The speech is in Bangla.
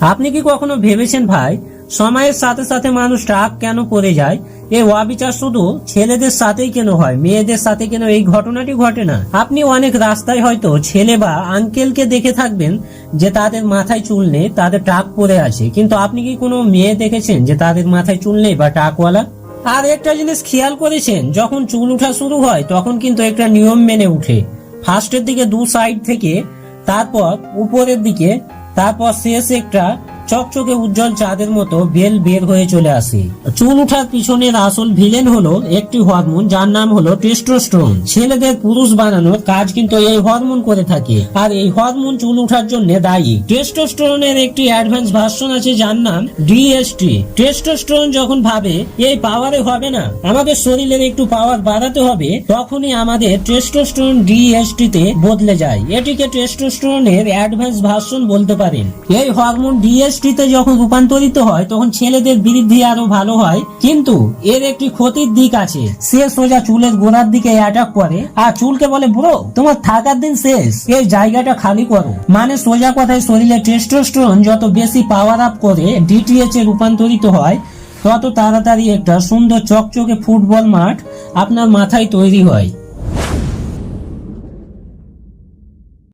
আপনি কি কখনো ভেবেছেন ভাই, সময়ের সাথে সাথে মানুষ রাগ কেন করে যায়? এই অবিচার শুধু ছেলেদের সাথেই কেন হয়? মেয়েদের সাথে কেন এই ঘটনাটি ঘটে না? আপনি অনেক রাস্তায় হয়তো ছেলে বা আঙ্কেলকে দেখে থাকবেন যে তাদের মাথায় চুল নেই, তাদের টাক পরে আছে। কিন্তু আপনি কি কোনো মেয়ে দেখেছেন যে তাদের মাথায় চুল নেই বা টাকওয়ালা? আর একটা জিনিস খেয়াল করেছেন, যখন চুল উঠা শুরু হয়, তখন কিন্তু একটা নিয়ম মেনে উঠে। ফার্স্টের দিকে দু সাইড থেকে, তারপর উপরের দিকে তারপর শেষ একটা চকচকে উজ্জ্বল চাঁদের মতো বেল বের হয়ে চলে আসে। চুল উঠার পিছনের আসল ভিলেন হলো একটি হরমোন, যার নাম হলো টেস্টোস্টেরন ছেলেদের পুরুষ বানানোর কাজ কিন্তু এই হরমোন করে থাকে। আর এই হরমোন চুল উঠার জন্য দায়ী। টেস্টোস্টেরনের একটি অ্যাডভান্স ভার্সন আছে, যার নাম ডিএসটি টেস্টোস্টেরন যখন ভাবে, এই পাওয়ারে হবে না। আমাদের শরীরের একটু পাওয়ার বাড়াতে হবে, তখনই আমাদের টেস্টোস্টেরন ডিএসটি তে বদলে যায়। এটিকে টেস্টোস্টেরনের অ্যাডভান্স ভার্সন বলতে পারেন। এই হরমোন ডিএসটি তে যখন রূপান্তরিত হয়, তখন ছেলেদের বৃদ্ধি আরও ভালো হয়। কিন্তু এর একটি ক্ষতির দিক আছে। সে সোজা চুলের গোড়ার দিকে অ্যাটাক করে। আর চুলকে বলে, ব্রো, তোমার থাকার দিন শেষ। এই জায়গাটা খালি করো। মানে সোজা কথায় শরীরে টেস্টোস্টেরন যত বেশি পাওয়ার আপ করে ডিটিএচ এ রূপান্তরিত হয়, তত তাড়াতাড়ি একটা সুন্দর চকচকে ফুটবল মাঠ আপনার মাথায় তৈরি হয়।